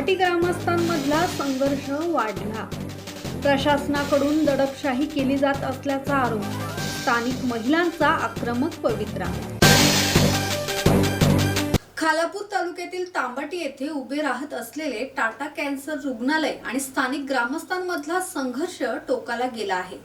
गुवाहाटी ग्रामस्थांमधला संघर्ष वाढला. प्रशासनाकडून दडपशाही केली जात असल्याचा आरोप स्थानिक महिलांचा आक्रमक पवित्रा. खालापूर तालुक्यातील तांबटी येथे उभे राहत असलेले टाटा कॅन्सर रुग्णालय आणि स्थानिक ग्रामस्थांमधला संघर्ष टोकाला गेला आहे.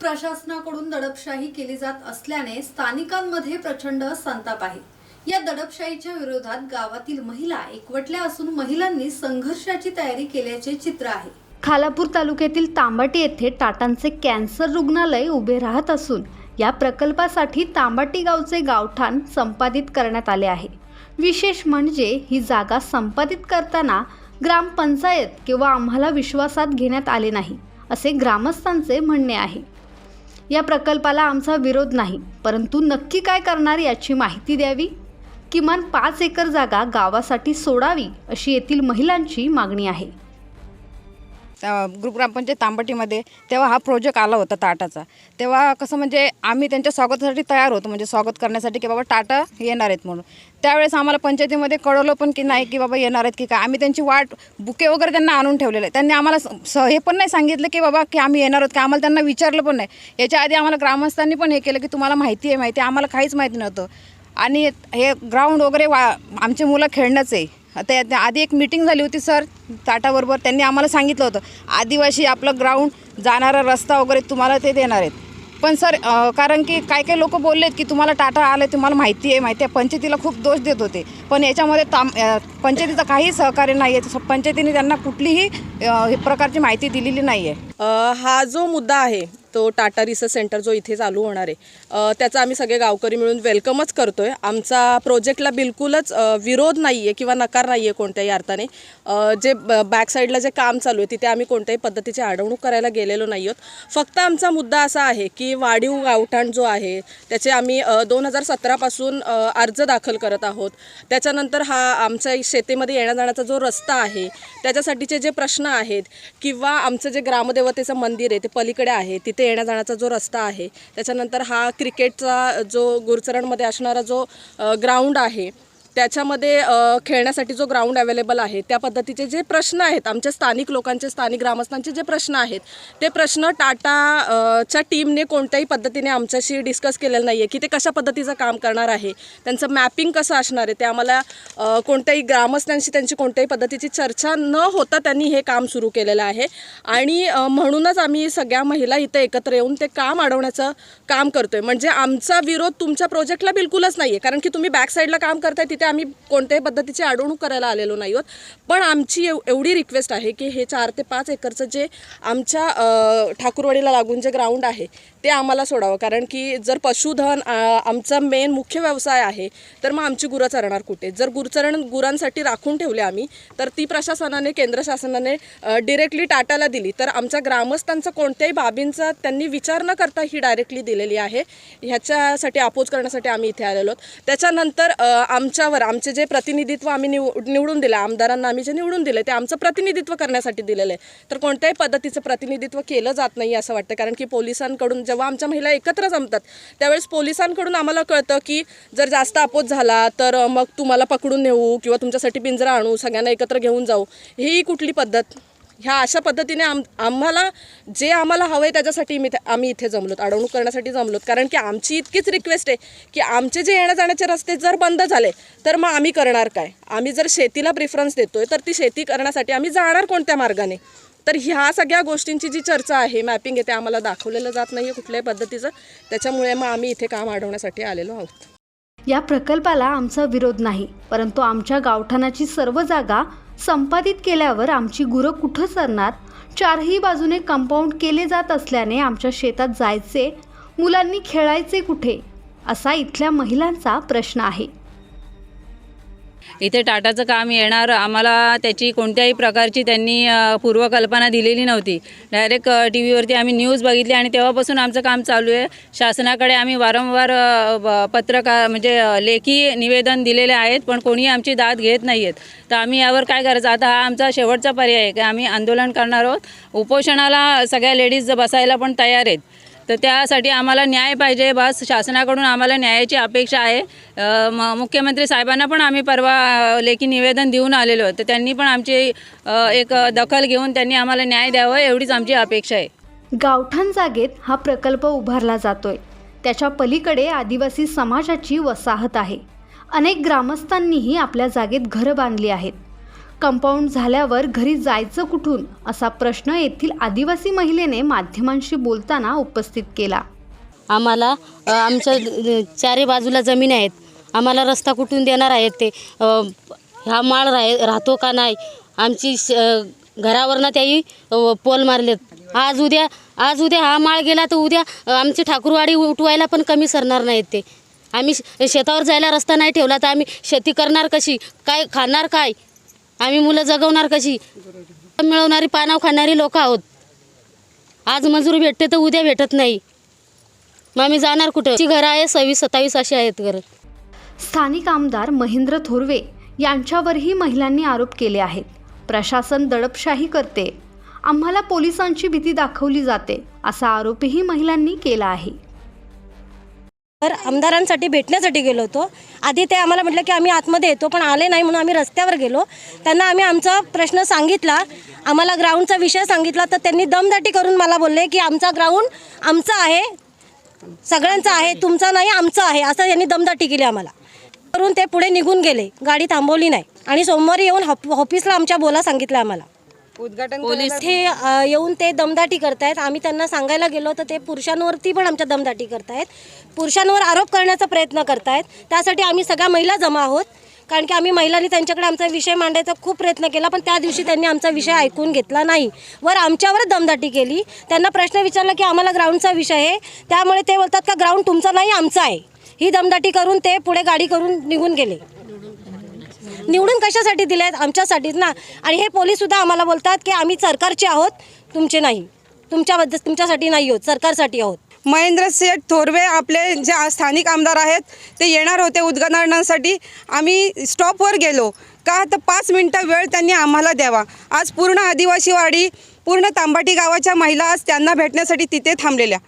प्रशासनाकडून दडपशाही केली जात असल्याने स्थानिकांमध्ये प्रचंड संताप आहे. या दडपशाहीच्या विरोधात गावातील महिला एकवटल्या असून महिलांनी संघर्षाची तयारी केल्याचे चित्र आहे. खालापूर तालुक्यातील तांबाटी येथे टाटांचे कॅन्सर रुग्णालय उभे राहत असून या प्रकल्पासाठी तांबाटी गावचे गावठाण संपादित करण्यात आले आहे. विशेष म्हणजे ही जागा संपादित करताना ग्रामपंचायत किंवा आम्हाला विश्वासात घेण्यात आले नाही असे ग्रामस्थांचे म्हणणे आहे. या प्रकल्पाला आमचा विरोध नाही परंतु नक्की काय करणार याची माहिती द्यावी? किमान पाच एकर जागा गावासाठी सोडावी अशी येथील महिलांची मागणी आहे. ग्रुपग्रामपंचायत तांबटीमध्ये तेव्हा हा प्रोजेक्ट आला होता टाटाचा. तेव्हा कसं म्हणजे आम्ही त्यांच्या स्वागतासाठी तयार होतो. म्हणजे स्वागत करण्यासाठी की बाबा टाटा येणार आहेत म्हणून. त्यावेळेस आम्हाला पंचायतीमध्ये कळवलं पण की नाही की बाबा येणार आहेत की काय. आम्ही त्यांची वाट बुके वगैरे त्यांना आणून ठेवलेले. आहे त्यांनी आम्हाला स- स- हे पण नाही सांगितलं की बाबा की आम्ही येणार आहोत की? आम्हाला त्यांना विचारलं पण नाही. याच्या आधी आम्हाला ग्रामस्थांनी पण हे केलं की तुम्हाला माहिती आहे माहिती आहे. आम्हाला काहीच माहिती नव्हतं. आणि हे ग्राउंड वगैरे वा आमचे मुलं खेळणंच आहे. आता आधी एक मीटिंग झाली होती सर टाटाबरोबर त्यांनी आम्हाला सांगितलं होतं आदिवासी आपलं ग्राउंड जाणारा रस्ता वगैरे तुम्हाला ते देणार आहेत. पण सर कारण की काय काय लोक बोललेत की तुम्हाला टाटा आलं तुम्हाला माहिती आहे माहिती आहे. पंचायतीला खूप दोष देत होते. पण याच्यामध्ये ताम पंचायतीचं काही सहकार्य नाही आहे पंचायतीने त्यांना कुठलीही हे प्रकारची माहिती दिलेली नाही आहे हा जो मुद्दा आहे तो टाटा रिसर्च सेंटर जो इथे चालू होणार आहे त्याचा आम्ही सगळे गावकरी मिळून वेलकमच करतोय. आमचा प्रोजेक्टला बिलकुलच विरोध नाही आहे किंवा नकार नाही आहे कोणत्याही अर्थाने. जे बॅक साईडला जे काम चालू आहे तिथे आम्ही कोणत्याही पद्धतीची अडवणूक करायला गेलेलो नाही आहोत फक्त आमचा मुद्दा असा आहे की वाढीव गावठाण जो आहे त्याचे आम्ही दोन हजार सतरापासून अर्ज दाखल करत आहोत. त्याच्यानंतर हा आमच्या शेतीमध्ये येण्या जाण्याचा जो रस्ता आहे त्याच्यासाठीचे जे प्रश्न आहेत किंवा आमचं जे ग्रामदेवतेचं मंदिर आहे ते पलीकडे आहे तिथे येण्या जाण्याचा जो रस्ता आहे त्याच्यानंतर हा क्रिकेटचा जो गुरचरणमध्ये असणारा जो ग्राउंड आहे त्याच्यामध्ये खेळण्यासाठी जो ग्राउंड अवेलेबल आहे त्या पद्धतीचे जे प्रश्न आहेत आमच्या स्थानिक लोकांचे स्थानिक ग्रामस्थांचे जे प्रश्न आहेत ते प्रश्न टाटा च्या टीमने कोणत्याही पद्धतीने आमच्याशी डिस्कस केलेलं नाही आहे की ते कशा पद्धतीचं काम करणार आहे त्यांचं मॅपिंग कसं असणार आहे ते आम्हाला कोणत्याही ग्रामस्थांशी त्यांची कोणत्याही पद्धतीची चर्चा न होता त्यांनी हे काम सुरू केलेलं आहे. आणि म्हणूनच आम्ही सगळ्या महिला इथे एकत्र येऊन ते काम अडवण्याचं काम करतोय. म्हणजे आमचा विरोध तुमच्या प्रोजेक्टला बिलकुलच नाही आहे कारण की तुम्ही बॅक साईडला काम करताय तिथे आम्ही कोणत्याही पद्धतीची अडवणूक करायला आलेलो नाही आहोत. पण आमची एव एवढी रिक्वेस्ट आहे की हे चार ते पाच एकरचं जे आमच्या ठाकूरवाडीला लागून जे ग्राउंड आहे ते आम्हाला सोडावं. कारण की जर पशुधन आमचा मेन मुख्य व्यवसाय आहे तर मग आमची गुरं चरणार कुठे? जर गुरचरण गुरांसाठी राखून ठेवले आम्ही तर ती प्रशासनाने केंद्र शासनाने डिरेक्टली टाटाला दिली. तर आमच्या ग्रामस्थांचा कोणत्याही बाबींचा त्यांनी विचार न करता ही डायरेक्टली दिलेली आहे. ह्याच्यासाठी अपोज करण्यासाठी आम्ही इथे आलेलो आहोत. त्याच्यानंतर आमच्यावर आमचे जे प्रतिनिधित्व आम्ही निव निवडून दिलं आमदारांना आम्ही जे निवडून दिले ते आमचं प्रतिनिधित्व करण्यासाठी दिलेलं आहे. तर कोणत्याही पद्धतीचं प्रतिनिधित्व केलं जात नाही असं वाटतं. कारण की पोलिसांकडून जेव्हा आमच्या महिला एकत्र जमतात त्यावेळेस पोलिसांकडून आम्हाला कळतं की जर जास्त अपोज झाला तर मग तुम्हाला पकडून नेऊ किंवा तुमच्यासाठी पिंजरा आणू सगळ्यांना एकत्र घेऊन जाऊ. ही कुठली पद्धत? ह्या अशा पद्धतीने आम आम्हाला जे आम्हाला हवं आहे त्याच्यासाठी मी आम्ही इथे जमलोत. अडवणूक करण्यासाठी जमलोत. कारण की आमची इतकीच रिक्वेस्ट आहे की आमचे जे येण्या जाण्याचे रस्ते जर बंद झाले तर मग आम्ही करणार काय? आम्ही जर शेतीला प्रिफरन्स देतो आहे तर ती शेती करण्यासाठी आम्ही जाणार कोणत्या मार्गाने? तर ह्या सगळ्या गोष्टींची जी चर्चा आहे मॅपिंग आहे ते आम्हाला दाखवलेलं जात नाही आहे कुठल्याही पद्धतीचं. त्याच्यामुळे मग आम्ही इथे काम अडवण्यासाठी आलेलो आहोत. या प्रकल्पाला आमचा विरोध नाही परंतु आमच्या गावठाणाची सर्व जागा संपादित केल्यावर आमची गुरं कुठं सरणार? चारही बाजूने कंपाऊंड केले जात असल्याने आमच्या शेतात जायचे मुलांनी खेळायचे कुठे? असा इथल्या महिलांचा प्रश्न आहे. इथे टाटाचं काम येणार आम्हाला त्याची कोणत्याही प्रकारची त्यांनी पूर्वकल्पना दिलेली नव्हती. डायरेक्ट टी व्हीवरती आम्ही न्यूज बघितली आणि तेव्हापासून आमचं काम चालू आहे. शासनाकडे आम्ही वारंवार पत्रकार म्हणजे लेखी निवेदन दिलेले आहेत पण कोणी आमची दाद घेत नाही आहेत तर आम्ही यावर काय करायचं? आता हा आमचा शेवटचा पर्याय आहे. की आम्ही आंदोलन करणार आहोत. उपोषणाला सगळ्या लेडीज बसायला पण तयार आहेत. तर त्यासाठी आम्हाला न्याय पाहिजे. बस शासनाकडून आम्हाला न्यायाची अपेक्षा आहे. म मुख्यमंत्री साहेबांना पण आम्ही परवा लेखी निवेदन देऊन आलेलो तर त्यांनी पण आमची एक दखल घेऊन त्यांनी आम्हाला न्याय द्यावं एवढीच आमची अपेक्षा आहे. गावठाण जागेत हा प्रकल्प उभारला जातोय. त्याच्या पलीकडे आदिवासी समाजाची वसाहत आहे. अनेक ग्रामस्थांनीही आपल्या जागेत घरं बांधली आहेत. कंपाऊंड झाल्यावर घरी जायचं कुठून? असा प्रश्न येथील आदिवासी महिलेने माध्यमांशी बोलताना उपस्थित केला. आम्हाला आमच्या चारी बाजूला जमीन आहेत. आम्हाला रस्ता कुठून देणार आहेत ते? हा माळ राह राहतो का नाही? आमची श- अ, घरावरनं त्याही पोल मारलेत. आज उद्या आज उद्या हा माळ गेला तर उद्या आमची ठाकूरवाडी उठवायला पण कमी सरणार नाहीत ते. आम्ही शेतावर जायला रस्ता नाही ठेवला तर आम्ही शेती करणार कशी? काय खाणार काय? आम्ही मुलं जगवणार कशी? मिळवणारी पानाव खाणारी लोक आहोत. आज मजूर भेटते तर उद्या भेटत नाही. मग आम्ही जाणार कुठं? ची घरं आहे सव्वीस सत्तावीस अशी आहेत घरं. स्थानिक आमदार महेंद्र थोरवे यांच्यावरही महिलांनी आरोप केले आहेत. प्रशासन दडपशाही करते. आम्हाला पोलिसांची भीती दाखवली जाते असा आरोपही महिलांनी केला आहे. तर आमदारांसाठी भेटण्यासाठी गेलो होतो. आधी ते आम्हाला म्हटलं की आम्ही आतमध्ये येतो पण आले नाही म्हणून आम्ही रस्त्यावर गेलो. त्यांना आम्ही आमचा प्रश्न सांगितला. आम्हाला ग्राउंडचा विषय सांगितला. तर त्यांनी दमदाटी करून मला बोलले की आमचा ग्राउंड आमचा आहे. सगळ्यांचा आहे तुमचा नाही आमचा आहे. असं त्यांनी दमदाटी केली आम्हाला. करून ते पुढे निघून गेले. गाडी थांबवली नाही. आणि सोमवारी येऊन हॉप ऑफिसला आमच्या बोला सांगितलं आम्हाला. पोलीस हे अ, येऊन ते दमदाटी करतायत. आम्ही त्यांना सांगायला गेलो तर ते पुरुषांवरती पण आमच्या दमदाटी करतायत. पुरुषांवर आरोप करण्याचा प्रयत्न करतायत. त्यासाठी आम्ही सगळ्या महिला जमा आहोत. कारण की आम्ही महिलांनी त्यांच्याकडे आमचा विषय मांडायचा खूप प्रयत्न केला पण त्या दिवशी त्यांनी आमचा विषय ऐकून घेतला नाही. वर आमच्यावर दमदाटी केली. त्यांना प्रश्न विचारला की आम्हाला ग्राउंडचा विषय आहे. त्यामुळे ते बोलतात का ग्राउंड तुमचा नाही आमचा आहे. ही दमदाटी करून ते पुढे गाडी करून निघून गेले. निवडून कशासाठी दिले आहेत आमच्यासाठीच ना. आणि हे पोलीससुद्धा आम्हाला बोलतात की आम्ही सरकारचे आहोत तुमचे नाही. तुमच्याबद्दल तुमच्यासाठी नाही आहोत सरकारसाठी आहोत. महेंद्र सेठ थोरवे आपले जे स्थानिक आमदार आहेत ते येणार होते उद्घाटनासाठी. आम्ही स्टॉपवर गेलो. का तर पाच मिनटं वेळ त्यांनी आम्हाला द्यावा. आज पूर्ण आदिवासीवाडी पूर्ण तांबाटी गावाच्या महिला आज त्यांना भेटण्यासाठी तिथे थांबलेल्या.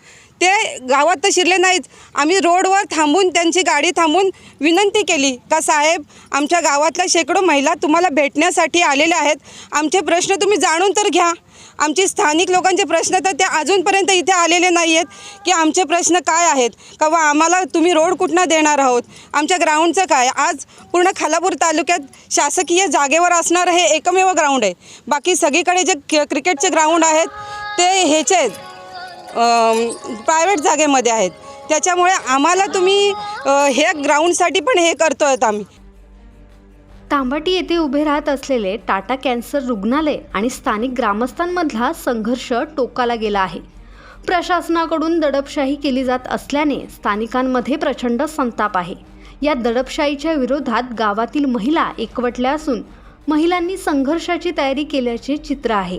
ते गावात तर शिरले नाहीत. आम्ही रोडवर थांबून त्यांची गाडी थांबून विनंती केली का साहेब आमच्या गावातल्या शेकडो महिला तुम्हाला भेटण्यासाठी आलेल्या आहेत. आमचे प्रश्न तुम्ही जाणून तर घ्या. आमचे स्थानिक लोकांचे प्रश्न तर ते अजूनपर्यंत इथे आलेले नाही आहेत की आमचे प्रश्न काय आहेत. का बा आम्हाला तुम्ही रोड कुठनं देणार आहोत? आमच्या ग्राउंडचं काय? आज पूर्ण खालापूर तालुक्यात शासकीय जागेवर असणारं हे एकमेव ग्राउंड आहे. बाकी सगळीकडे जे क- क्रिकेटचे ग्राउंड आहेत ते ह्याचे आहेत प्रायव्हेट जागेमध्ये आहेत. त्याच्यामुळे आम्हाला तुम्ही हे ग्राउंडसाठी पण हे करतो आहेत आम्ही. तांबाटी येथे उभे राहत असलेले टाटा कॅन्सर रुग्णालय आणि स्थानिक ग्रामस्थांमधला संघर्ष टोकाला गेला आहे. प्रशासनाकडून दडपशाही केली जात असल्याने स्थानिकांमध्ये प्रचंड संताप आहे. या दडपशाहीच्या विरोधात गावातील महिला एकवटल्या असून महिलांनी संघर्षाची तयारी केल्याचे चित्र आहे.